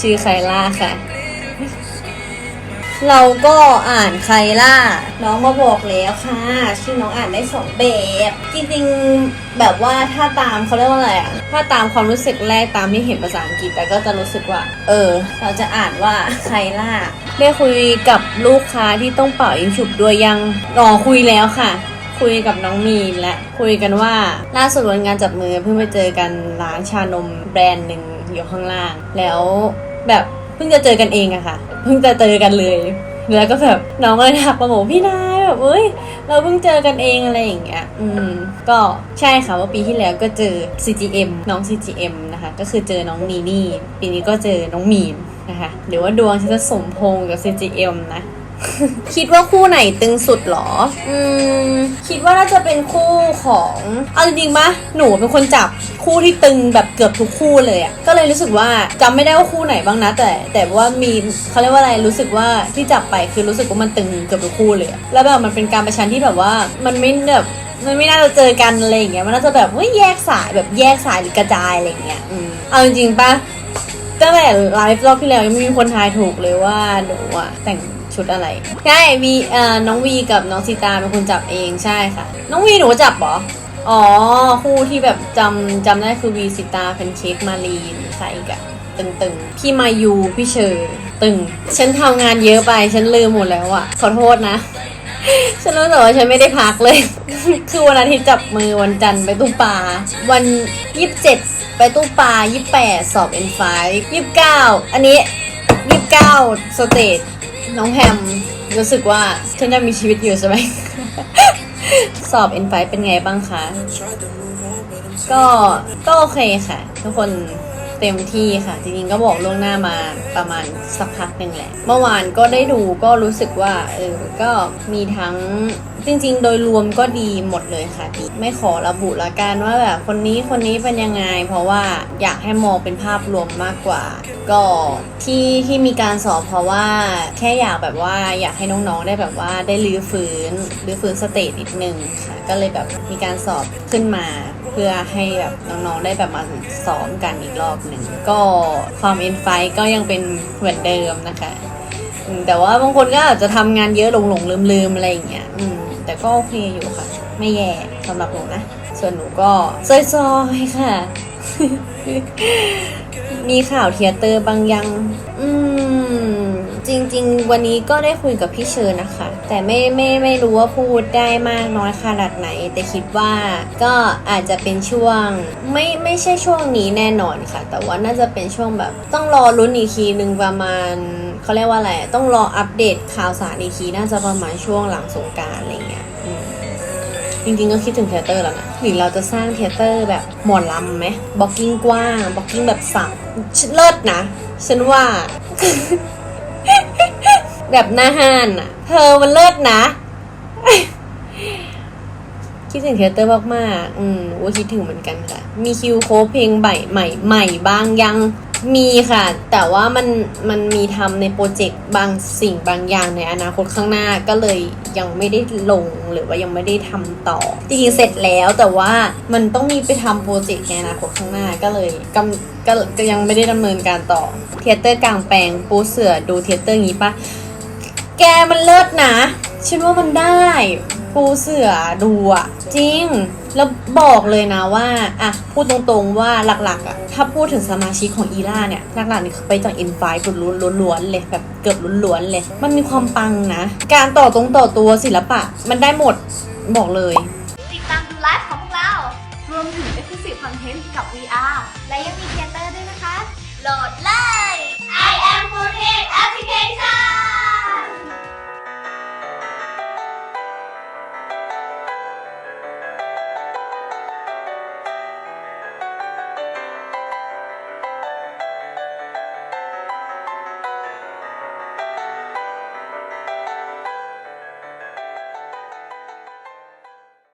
ชื่อไคล่าค่ะ เราก็อ่านไคล่า น้องมาบอกแล้วค่ะ ชื่อน้องอ่านได้สองแบบ จริงๆแบบว่าถ้าตามเขาเรียกว่าอะไรอะถ้าตามความรู้สึกแรกตามที่เห็นภาษาอังกฤษแต่ก็จะรู้สึกว่า เออ เราจะอ่านว่าไคล่า ได้คุยกับลูกค้าที่ต้องเป่ายิงฉุบด้วยยังรอคุยแล้วค่ะคุยกับน้องมีนและคุยกันว่าล่าสุดวันงานจับมือเพิ่งไปเจอกันร้านชานมแบรนด์หนึ่งอยู่ข้างล่าง แล้ว แบบเพิ่งจะเจอกันเองอะค่ะ เพิ่งจะเจอกันเลยแล้วก็แบบน้องก็เลยทักมาบอกพี่นายแบบเอ้ยเราเพิ่งเจอกันเองอะไรอย่างเงี้ย อืม ก็ใช่ค่ะว่าปีที่แล้วก็เจอ CGM น้อง CGM นะคะ ก็คือเจอน้องนีนี่ ปีนี้ก็เจอน้องมีนนะคะเดี๋ยวว่าดวงฉันจะสมพงกับ CGM นะ คิดว่าคู่ไหนตึงสุดหรอ อืม คิดว่าน่าจะเป็นคู่ของ เอาจริงๆปะหนูเป็นคนจับคู่ที่ตึงแบบเกือบทุกคู่เลยอะก็เลยรู้สึกว่าจำไม่ได้ว่าคู่ไหนบ้างนะ แต่แต่ว่ามีเขาเรียกว่าอะไร รู้สึกว่าที่จับไปคือรู้สึกว่ามันตึงเกือบทุกคู่เลยแล้วแบบมันเป็นการประชันที่แบบว่ามันไม่แบบมันไม่น่าจะเจอกันอะไรอย่างเงี้ย มันน่าจะแบบเฮ้ยแยกสายแบบแยกสายหรือกระจายอะไรอย่างเงี้ย อืม เอาจริงๆปะตั้งแต่ไลฟ์รอบที่แล้วยังไม่มีคนทายถูกเลยว่าหนูอะแต่ง ชุดอะไร ใช่วีเอ่อน้องวีกับน้องซีตาเป็นคนจับเองใช่ค่ะ น้องวีหนูจับเหรออ๋อคู่ที่แบบจำจำได้คือวีซิตาแพนเค้กมารีนใครอีกอะตึงๆ พี่มายูพี่เชอร์ตึง ฉันทำงานเยอะไปฉันลืมหมดแล้วอะขอโทษนะ ฉันรู้แต่ว่าฉันไม่ได้พักเลย คือวันอาทิตย์จับมือวันจันทร์ไปตู้ปลาวันยี่สิบเจ็ดไปตู้ปลายี่สิบแปดสอบเอ็นไฟยี่สิบเก้าอันนี้ยี่สิบเก้าสเตจ น้องแพมรู้สึกว่าฉันยังมีชีวิตอยู่ใช่ไหม สอบเอ็นไฟเป็นไงบ้างคะ ก็ก็โอเคค่ะ ทุกคนเต็มที่ค่ะ จริงๆก็บอกล่วงหน้ามา ประมาณสักพักหนึ่งแหละ เมื่อวานก็ได้ดูก็รู้สึกว่าเออก็มีทั้งจริงๆ โดยรวมก็ดีหมดเลยค่ะดีไม่ขอระบุละกันว่าแบบคนนี้คนนี้เป็นยังไง เพราะว่าอยากให้มองเป็นภาพรวมมากกว่า ก็ที่ที่มีการสอบเพราะว่าแค่อยากแบบว่าอยากให้น้องๆได้แบบว่าได้รื้อฟื้นรื้อฟื้นสเตจนิดนึงค่ะก็เลยแบบมีการสอบขึ้นมาเพื่อให้แบบน้องๆได้แบบมาซ้อมกันอีกรอบหนึ่งก็ความเอ็นไฟก็ยังเป็นเหมือนเดิมนะคะแต่ว่าบางคนก็อาจจะทำงานเยอะหลงหลงลืมลืมอะไรอย่างเงี้ยอืมแต่ก็โอเคอยู่ค่ะ ไม่แย่สำหรับหนูนะ ส่วนหนูก็ซอยๆค่ะ มีข่าวเทียเตอร์บางยัง อืม จริง ๆ วันนี้ก็ได้คุยกับพี่เชิญนะคะ แต่ไม่ไม่ไม่รู้ว่าพูดได้มากน้อยขนาดไหน แต่คิดว่าก็อาจจะเป็นช่วง ไม่ไม่ใช่ช่วงนี้แน่นอนค่ะ แต่ว่าน่าจะเป็นช่วงแบบ ต้องรอลุ้นอีกทีหนึ่งประมาณเขาเรียกว่าอะไรต้องรออัปเดตข่าวสารอีกทีน่าจะประมาณช่วงหลังสงการอะไรเงี้ยจริงๆก็คิดถึงเทเตอร์แล้วนะหรือเราจะสร้างเทเตอร์แบบหมอนลำไหมบ็อกกิ้งกว้างบ็อกกิ้งแบบสับเลิศนะ ฉันว่า แบบหน้าห้านอะเธอมันเลิศนะ คิดถึงเทเตอร์มากๆ อืมว่าคิดถึงเหมือนกันค่ะ มีคิวโคเพลงใหม่ใหม่ใหม่บ้างยัง มีค่ะ แต่ว่ามันมันมีทำในโปรเจกต์บางสิ่งบางอย่างในอนาคตข้างหน้าก็เลยยังไม่ได้ลงหรือว่ายังไม่ได้ทำต่อ จริงๆเสร็จแล้วแต่ว่ามันต้องมีไปทำโปรเจกต์ในอนาคตข้างหน้าก็เลยกำก็ก็ยังไม่ได้ดำเนินการต่อ เทเตอร์กลางแปลงปูเสือดูเทเตอร์งี้ปะแกมันเลิศนะฉันว่ามันได้ ปูเสือดูอะจริง แล้วบอกเลยนะว่าอะพูดตรงๆว่าหลักๆอะถ้าพูดถึงสมาชิกของอีล่าเนี่ยหลักๆนี่คือไปจากอินไฟล้วนๆเลยแบบเกือบล้วนๆเลย มันมีความปังนะ การต่อตรงต่อตัวศิลปะ มันได้หมดบอกเลย ติดตามดูไลฟ์ของพวกเรา รวมถึง Exclusive Content กับ VR และยังมีเทเตอร์ด้วยนะคะโหลดเลย I am 4 Application